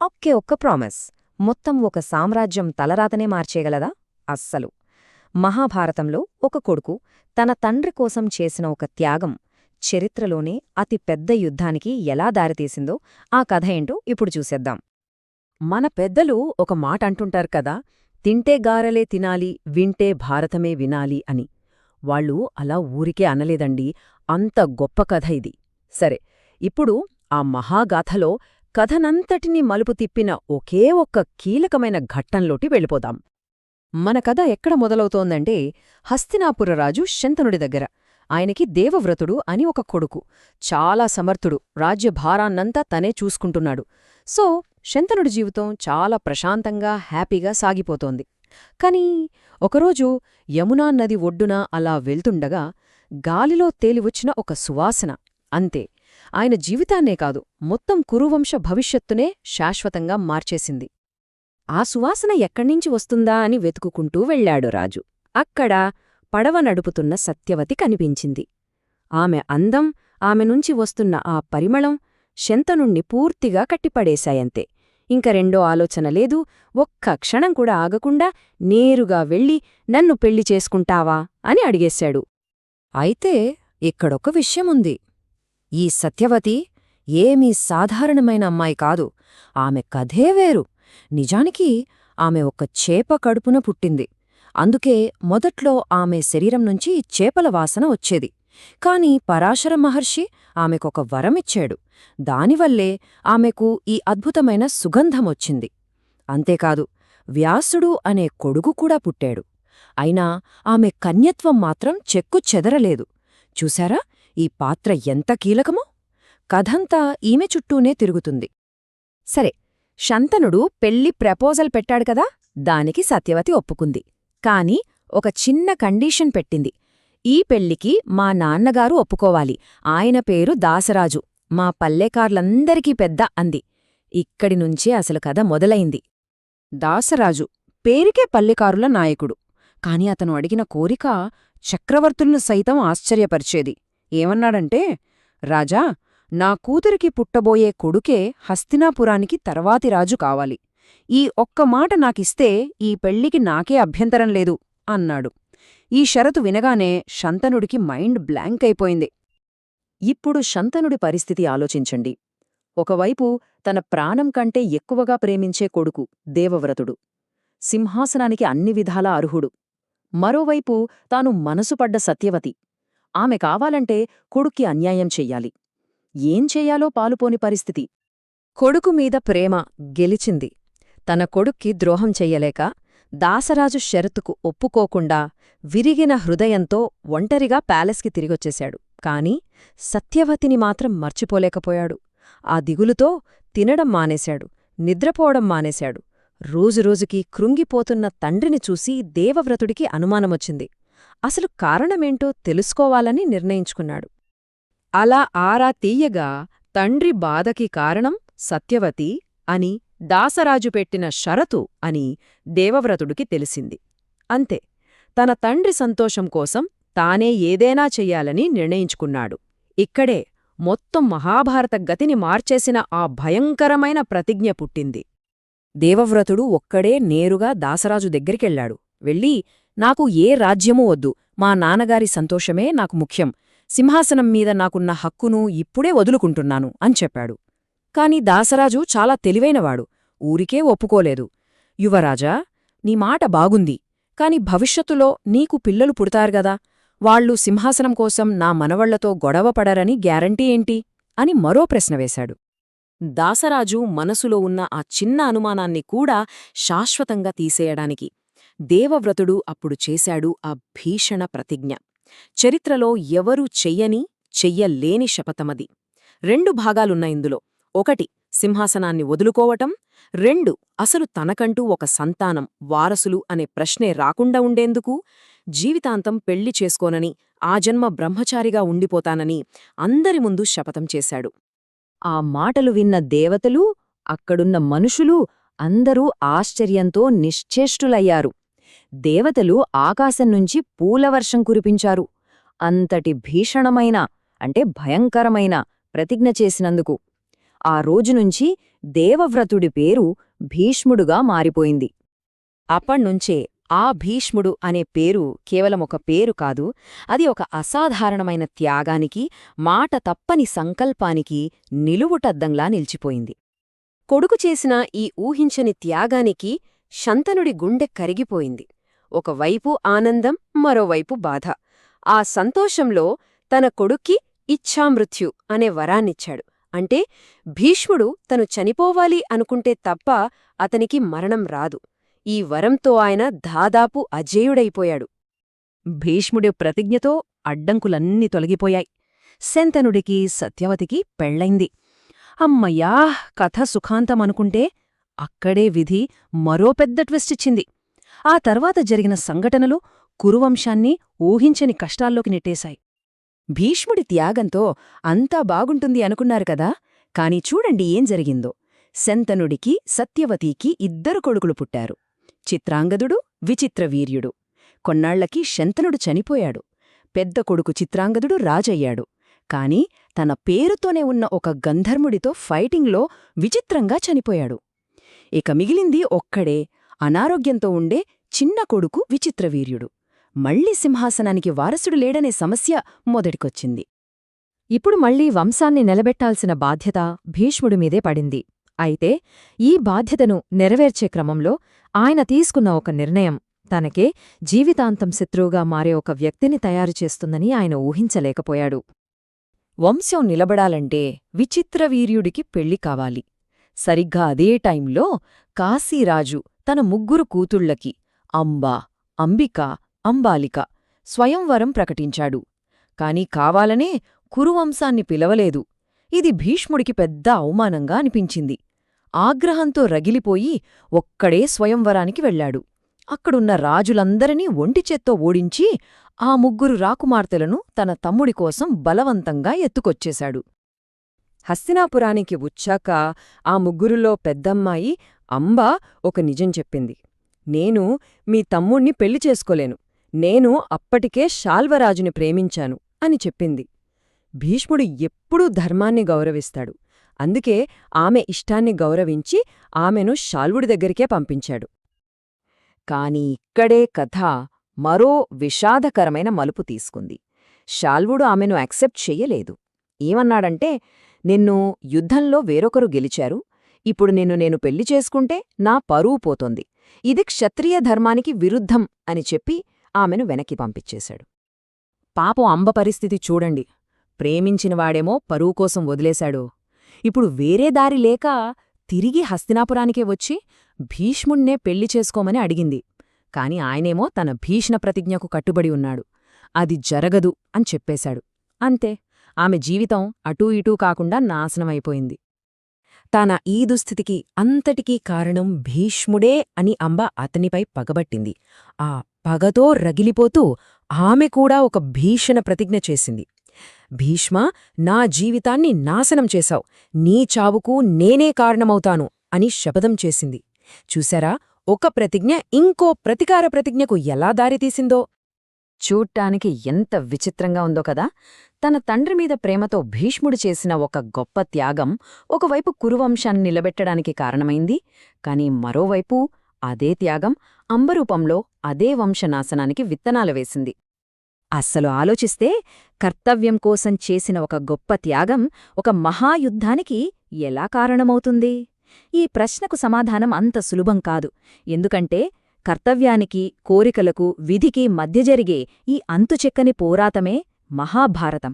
ఒక్కే ఒక్క ప్రామిస్. మొత్తం ఒక సామ్రాజ్యం తలరాతనే మార్చేయగలదా? అస్సలు. మహాభారతంలో ఒక కొడుకు తన తండ్రి కోసం చేసిన ఒక త్యాగం చరిత్రలోనే అతి పెద్ద యుద్ధానికి ఎలా దారితీసిందో ఆ కథ ఏంటో ఇప్పుడు చూసేద్దాం. మన పెద్దలు ఒక మాట అంటుంటారు కదా తింటే గారలే తినాలి వింటే భారతమే వినాలి అని. వాళ్ళు అలా ఊరికే అనలేదండి. అంత గొప్ప కథ ఇది. సరే ఇప్పుడు ఆ మహాగాథలో కథనంతటినీ మలుపు తిప్పిన ఒకే ఒక్క కీలకమైన ఘట్టంలోటి వెళ్ళిపోదాం. మన కథ ఎక్కడ మొదలవుతోందంటే హస్తినాపురరాజు శంతనుడి దగ్గర. ఆయనకి దేవవ్రతుడు అని ఒక కొడుకు. చాలా సమర్థుడు. రాజ్యభారాన్నంతా తనే చూసుకుంటున్నాడు. సో శంతనుడి జీవితం చాలా ప్రశాంతంగా హ్యాపీగా సాగిపోతోంది. కాని ఒకరోజు యమునా నది ఒడ్డున అలా వెళ్తుండగా గాలిలో తేలివచ్చిన ఒక సువాసన. అంతే. ఆయన జీవితాన్నే కాదు మొత్తం కురువంశ భవిష్యత్తునే శాశ్వతంగా మార్చేసింది. ఆ సువాసన ఎక్కడ్నించి వస్తుందా అని వెతుకుకుంటూ వెళ్ళాడు రాజు. అక్కడ పడవ నడుపుతున్న సత్యవతి కనిపించింది. ఆమె అందం ఆమె నుంచి వస్తున్న ఆ పరిమళం శంతనుణ్ణి పూర్తిగా కట్టిపడేశాయంతే. ఇంక రెండో ఆలోచన లేదు ఒక్క క్షణం కూడా ఆగకుండా నేరుగా వెళ్ళి నన్ను పెళ్ళి చేసుకుంటావా అని అడిగేశాడు. అయితే ఇక్కడొక విషయముంది. ఈ సత్యవతి ఏమీ సాధారణమైన అమ్మాయి కాదు. ఆమె కథే వేరు. నిజానికి ఆమె ఒక చేప కడుపున పుట్టింది. అందుకే మొదట్లో ఆమె శరీరం నుంచి చేపల వాసన వచ్చేది. కాని పరాశర మహర్షి ఆమెకొక వరమిచ్చాడు. దానివల్లే ఆమెకు ఈ అద్భుతమైన సుగంధమొచ్చింది అంతేకాదు వ్యాసుడు అనే కొడుకు కూడా పుట్టాడు. అయినా ఆమె కన్యత్వం మాత్రం చెక్కు చెదరలేదు. చూశారా? ఈ పాత్ర ఎంత కీలకమో? కథంతా ఈమె చుట్టూనే తిరుగుతుంది. సరే శంతనుడు పెళ్ళి ప్రపోజల్ పెట్టాడు కదా? దానికి సత్యవతి ఒప్పుకుంది. కాని ఒక చిన్న కండీషన్ పెట్టింది. ఈ పెళ్ళికి మా నాన్నగారు ఒప్పుకోవాలి. ఆయన పేరు దాసరాజు. మా పల్లెకార్లందరికీ పెద్ద అంది. ఇక్కడి నుంచే అసలు కథ మొదలైంది. దాసరాజు పేరుకే పల్లెకారుల నాయకుడు. కాని అతను అడిగిన కోరిక చక్రవర్తులను సైతం ఆశ్చర్యపరిచేది. ఏమన్నాడంటే రాజా నా కూతురికి పుట్టబోయే కొడుకే హస్తినాపురానికి తర్వాతి రాజు కావాలి. ఈ ఒక్క మాట నాకిస్తే ఈ పెళ్ళికి నాకే అభ్యంతరం లేదు అన్నాడు. ఈ షరతు వినగానే శంతనుడికి మైండ్ బ్లాంక్ అయిపోయింది. ఇప్పుడు శంతనుడి పరిస్థితి ఆలోచించండి. ఒకవైపు తన ప్రాణం కంటే ఎక్కువగా ప్రేమించే కొడుకు దేవవ్రతుడు. సింహాసనానికి అన్ని విధాలా అర్హుడు. మరోవైపు తాను మనసుపడ్డ సత్యవతి. ఆమె కావాలంటే కొడుక్కి అన్యాయం చెయ్యాలి. ఏం చెయ్యాలో పాలుపోని పరిస్థితి. కొడుకు మీద ప్రేమ గెలిచింది. తన కొడుక్కి ద్రోహం చెయ్యలేక దాసరాజు షరతుకు ఒప్పుకోకుండా విరిగిన హృదయంతో ఒంటరిగా ప్యాలెస్కి తిరిగొచ్చేశాడు. కాని సత్యవతిని మాత్రం మర్చిపోలేకపోయాడు. ఆ దిగులుతో తినడం మానేశాడు. నిద్రపోవడం మానేశాడు. రోజురోజుకీ కృంగిపోతున్న తండ్రిని చూసి దేవవ్రతుడికి అనుమానమొచ్చింది. అసలు కారణమేంటో తెలుసుకోవాలని నిర్ణయించుకున్నాడు. అలా ఆరా తీయగా తండ్రి బాధకి కారణం సత్యవతి అని దాసరాజు పెట్టిన షరతు అని దేవవ్రతుడికి తెలిసింది. అంతే తన తండ్రి సంతోషం కోసం తానే ఏదైనా చెయ్యాలని నిర్ణయించుకున్నాడు. ఇక్కడే మొత్తం మహాభారత గతిని మార్చేసిన ఆ భయంకరమైన ప్రతిజ్ఞ పుట్టింది. దేవవ్రతుడు ఒక్కడే నేరుగా దాసరాజు దగ్గరికెళ్ళాడు వెళ్ళి నాకు ఏ రాజ్యమూ వద్దు. మా నాన్నగారి సంతోషమే నాకు ముఖ్యం. సింహాసనం మీద నాకున్న హక్కును ఇప్పుడే వదులుకుంటున్నాను అని చెప్పాడు. కాని దాసరాజు చాలా తెలివైనవాడు. ఊరికే ఒప్పుకోలేదు. యువరాజా నీ మాట బాగుంది. కాని భవిష్యత్తులో నీకు పిల్లలు పుడతారుగదా వాళ్ళు సింహాసనం కోసం నా మనవళ్ళతో గొడవపడరని గ్యారంటీ ఏంటి? అని మరో ప్రశ్న వేశాడు. దాసరాజు మనసులో ఉన్న ఆ చిన్న అనుమానాన్ని కూడా శాశ్వతంగా తీసేయడానికి దేవవ్రతుడు అప్పుడు చేశాడు ఆ భీషణ ప్రతిజ్ఞ. చరిత్రలో ఎవరూ చెయ్యని చెయ్యలేని శపథమది. రెండు భాగాలున్నాయిందులో ఒకటి సింహాసనాన్ని వదులుకోవటం. రెండు అసలు తనకంటూ ఒక సంతానం వారసులు అనే ప్రశ్నే రాకుండా ఉండేందుకు. జీవితాంతం పెళ్ళి చేసుకోనని ఆ జన్మ బ్రహ్మచారిగా ఉండిపోతానని అందరి ముందు శపథం చేశాడు. ఆ మాటలు విన్న దేవతలు అక్కడున్న మనుషులు అందరూ ఆశ్చర్యంతో నిశ్చేష్టులయ్యారు. దేవతలు ఆకాశం నుంచి పూలవర్షం కురిపించారు. అంతటి భీషణమైన అంటే భయంకరమైన ప్రతిజ్ఞ చేసినందుకు. ఆ రోజునుంచి దేవవ్రతుడి పేరు భీష్ముడుగా మారిపోయింది. అప్పణ్నుంచే ఆ భీష్ముడు అనే పేరు కేవలం ఒక పేరు కాదు అది ఒక అసాధారణమైన త్యాగానికి మాట తప్పని సంకల్పానికి నిలువుటద్దంలా నిలిచిపోయింది. కొడుకు చేసిన ఈ ఊహించని త్యాగానికి శంతనుడి గుండె కరిగిపోయింది. ఒకవైపు ఆనందం మరోవైపు బాధ. ఆ సంతోషంలో తన కొడుక్కి ఇచ్ఛామృత్యు అనే వరాన్నిచ్చాడు. అంటే భీష్ముడు తను చనిపోవాలి అనుకుంటే తప్ప అతనికి మరణం రాదు. ఈ వరంతో ఆయన దాదాపు అజేయుడైపోయాడు. భీష్ముడి ప్రతిజ్ఞతో అడ్డంకులన్నీ తొలగిపోయాయి. శంతనుడికి సత్యవతికి పెళ్ళైంది అమ్మయ్యా కథ సుఖాంతమనుకుంటే అక్కడే విధి మరో పెద్ద ట్విస్టిచ్చింది. ఆ తర్వాత జరిగిన సంఘటనలు కురువంశాన్ని ఊహించని కష్టాల్లోకి నెట్టేశాయి. భీష్ముడి త్యాగంతో అంతా బాగుంటుంది అనుకున్నారు కదా? కాని చూడండి ఏం జరిగిందో. శంతనుడికి సత్యవతీకి ఇద్దరు కొడుకులు పుట్టారు. చిత్రాంగదుడు విచిత్రవీర్యుడు. కొన్నాళ్ళకి శంతనుడు చనిపోయాడు. పెద్ద కొడుకు చిత్రాంగదుడు రాజయ్యాడు. కాని తన పేరుతోనే ఉన్న ఒక గంధర్ముడితో ఫైటింగ్లో విచిత్రంగా చనిపోయాడు. ఇక మిగిలింది ఒక్కడే. అనారోగ్యంతో ఉండే చిన్న కొడుకు విచిత్రవీర్యుడు. మళ్ళీ సింహాసనానికి వారసుడు లేడనే సమస్య మొదటికొచ్చింది. ఇప్పుడు మళ్ళీ వంశాన్ని నిలబెట్టాల్సిన బాధ్యత భీష్ముడి మీదే పడింది. అయితే ఈ బాధ్యతను నెరవేర్చే క్రమంలో ఆయన తీసుకున్న ఒక నిర్ణయం. తనకే జీవితాంతం శత్రువుగా మారే ఒక వ్యక్తిని తయారు చేస్తుందని ఆయన ఊహించలేకపోయాడు. వంశం నిలబడాలంటే విచిత్రవీర్యుడికి పెళ్ళి కావాలి. సరిగ్గా అదే టైంలో కాశీరాజు తన ముగ్గురు కూతుళ్ళకి అంబా అంబిక అంబాలిక స్వయంవరం ప్రకటించాడు. కాని కావాలనే కురువంశాన్ని పిలవలేదు. ఇది భీష్ముడికి పెద్ద అవమానంగా అనిపించింది. ఆగ్రహంతో రగిలిపోయి ఒక్కడే స్వయంవరానికి వెళ్ళాడు అక్కడున్న రాజులందరినీ ఒంటిచేత్తో ఓడించి ఆ ముగ్గురు రాకుమార్తెలను తన తమ్ముడి కోసం బలవంతంగా ఎత్తుకొచ్చేశాడు. హస్తినాపురానికి వచ్చాక ఆ ముగ్గురులో పెద్దమ్మాయి అంబ ఒక నిజం చెప్పింది. నేను మీ తమ్ముణ్ణి పెళ్ళి చేసుకోలేను. నేను అప్పటికే శాల్వరాజుని ప్రేమించాను అని చెప్పింది. భీష్ముడు ఎప్పుడూ ధర్మాన్ని గౌరవిస్తాడు. అందుకే ఆమె ఇష్టాన్ని గౌరవించి ఆమెను శాల్వుడి దగ్గరికే పంపించాడు. కాని ఇక్కడే కథ మరో విషాదకరమైన మలుపు తీసుకుంది. శాల్వుడు ఆమెను యాక్సెప్ట్ చెయ్యలేదు. ఏమన్నాడంటే నిన్ను యుద్ధంలో వేరొకరు గెలిచారు ఇప్పుడు నిన్ను నేను పెళ్ళి చేసుకుంటే నా పరువు పోతోంది. ఇది క్షత్రియ ధర్మానికి విరుద్ధం అని చెప్పి ఆమెను వెనక్కి పంపించేశాడు. పాపం అంబ పరిస్థితి చూడండి. ప్రేమించినవాడేమో పరువు కోసం వదిలేశాడు. ఇప్పుడు వేరే దారి లేక తిరిగి హస్తినాపురానికే వచ్చి భీష్ముణ్ణే పెళ్ళి చేసుకోమని అడిగింది. కాని ఆయనేమో తన భీష్ణ ప్రతిజ్ఞకు కట్టుబడి ఉన్నాడు. అది జరగదు అని చెప్పేశాడు. అంతే. ఆమె జీవితం అటూ ఇటూ కాకుండా నాశనమైపోయింది. తన ఈ దుస్థితికి అంతటికీ కారణం భీష్ముడే అని అంబ అతనిపై పగబట్టింది. ఆ పగతో రగిలిపోతూ ఆమె కూడా ఒక భీషణ ప్రతిజ్ఞ చేసింది. భీష్మ నా జీవితాన్ని నాశనం చేశావు. నీ చావుకు నేనే కారణమవుతాను అని శపథం చేసింది. చూశారా? ఒక ప్రతిజ్ఞ ఇంకో ప్రతికార ప్రతిజ్ఞకు ఎలా దారితీసిందో? చూడ్డానికి ఎంత విచిత్రంగా ఉందో కదా! తన తండ్రి మీద ప్రేమతో భీష్ముడు చేసిన ఒక గొప్ప త్యాగం ఒకవైపు కురువంశాన్ని నిలబెట్టడానికి కారణమైంది. కాని మరోవైపు అదే త్యాగం అంబరూపంలో అదే వంశనాశనానికి విత్తనాలు వేసింది. అస్సలు ఆలోచిస్తే కర్తవ్యం కోసం చేసిన ఒక గొప్ప త్యాగం ఒక మహాయుద్ధానికి ఎలా కారణమవుతుంది? ఈ ప్రశ్నకు సమాధానం అంత సులభం కాదు. ఎందుకంటే కర్తవ్యానికి కోరికలకు విధికి మధ్య జరిగే ఈ అంతుచెక్కని పోరాటమే మహాభారతం.